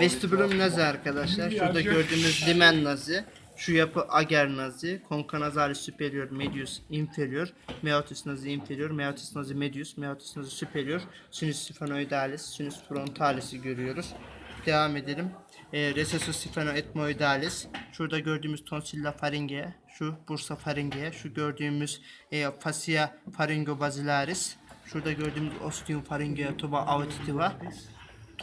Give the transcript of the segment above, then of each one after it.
Vestibulum nazi arkadaşlar. Şurada gördüğümüz limen nazi. Şu yapı ager nazi, konka nazali superior, medius inferior, meatus nazi inferior, meatus nazi medius, meatus nazi superior, sinus sphenoidalis, sinus frontalis'i görüyoruz. Devam edelim. E, recessus sphenoetmoidalis. Şurada gördüğümüz tonsilla faringea, şu bursa faringea, şu gördüğümüz e, fascia pharyngobazilaris. Şurada gördüğümüz ostium faringea tuba auditiva.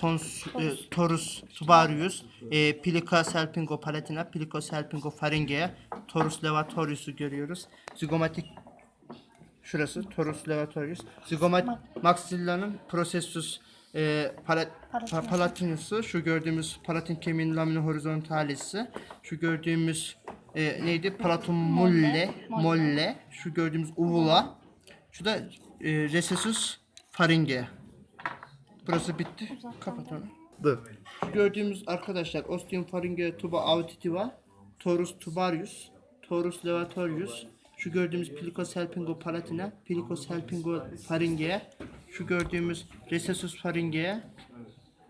Tons, e, torus tubarius, e, Plica salpingo palatina, Plico salpingo pharyngea, Torus levatorius'u görüyoruz. Zigomatik şurası Torus levatorius. Zigomat maxilla'nın processus e, pala, pa, palatinus'u, şu gördüğümüz palatin kemiğinin lamina horizontalis'i, şu gördüğümüz e, neydi? Palatum molle, molle, şu gördüğümüz uvula, şu da e, recessus pharyngea. Burası bitti. Kapat onu. Bu. Şu gördüğümüz arkadaşlar ostium pharyngea tuba auditiva, torus tubarius, torus levatorius, şu gördüğümüz plico salpingo palatina, plico salpingo pharyngea, şu gördüğümüz recessus pharyngea,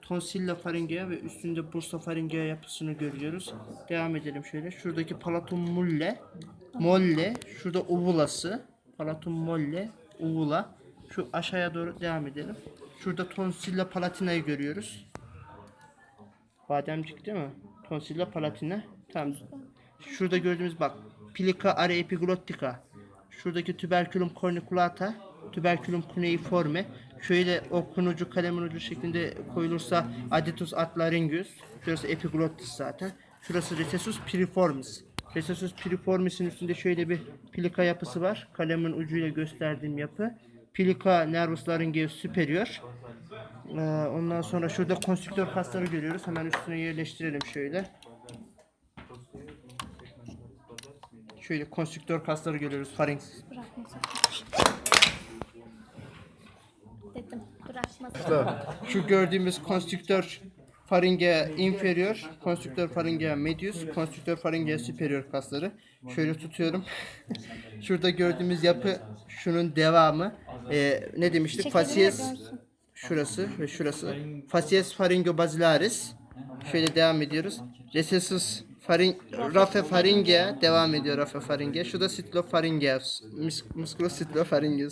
tonsilla pharyngea ve üstünde bursa pharyngea yapısını görüyoruz. Devam edelim şöyle. Şuradaki palatum mulle, molle, şurada uvulası, palatum molle, uvula. Şu aşağıya doğru devam edelim. Şurada tonsilla palatina'yı görüyoruz. Bademcik değil mi? Tonsilla palatina. Tamam. Şurada gördüğümüz bak. Plica are epiglottica. Şuradaki tuberculum corniculata. Tuberculum cuneiforme. Şöyle okunucu kalemin ucu şeklinde koyulursa aditus atlaryngeus. Şurası epiglottis zaten. Şurası recessus piriformis. Recessus piriformis'in üstünde şöyle bir plika yapısı var. Kalemin ucuyla gösterdiğim yapı. Plica nervus laryngeus superior. Ee, ondan sonra şurada konstrüktör kasları görüyoruz. Hemen üstüne yerleştirelim şöyle. Şöyle konstrüktör kasları görüyoruz. Sakın. Dedim. Şu gördüğümüz konstrüktör faringea inferior, konstrüktör faringea medius, konstrüktör faringea superior kasları. Şöyle tutuyorum. Şurada gördüğümüz yapı şunun devamı. Ee, ne demiştik? Görsün. şurası ve şurası. Facies pharyngobazilaris. Şöyle devam ediyoruz. Recessus faring rafe pharyngea devam ediyor rafe pharyngea. Şu da stylopharinger. Mus- Musculus stylopharinger.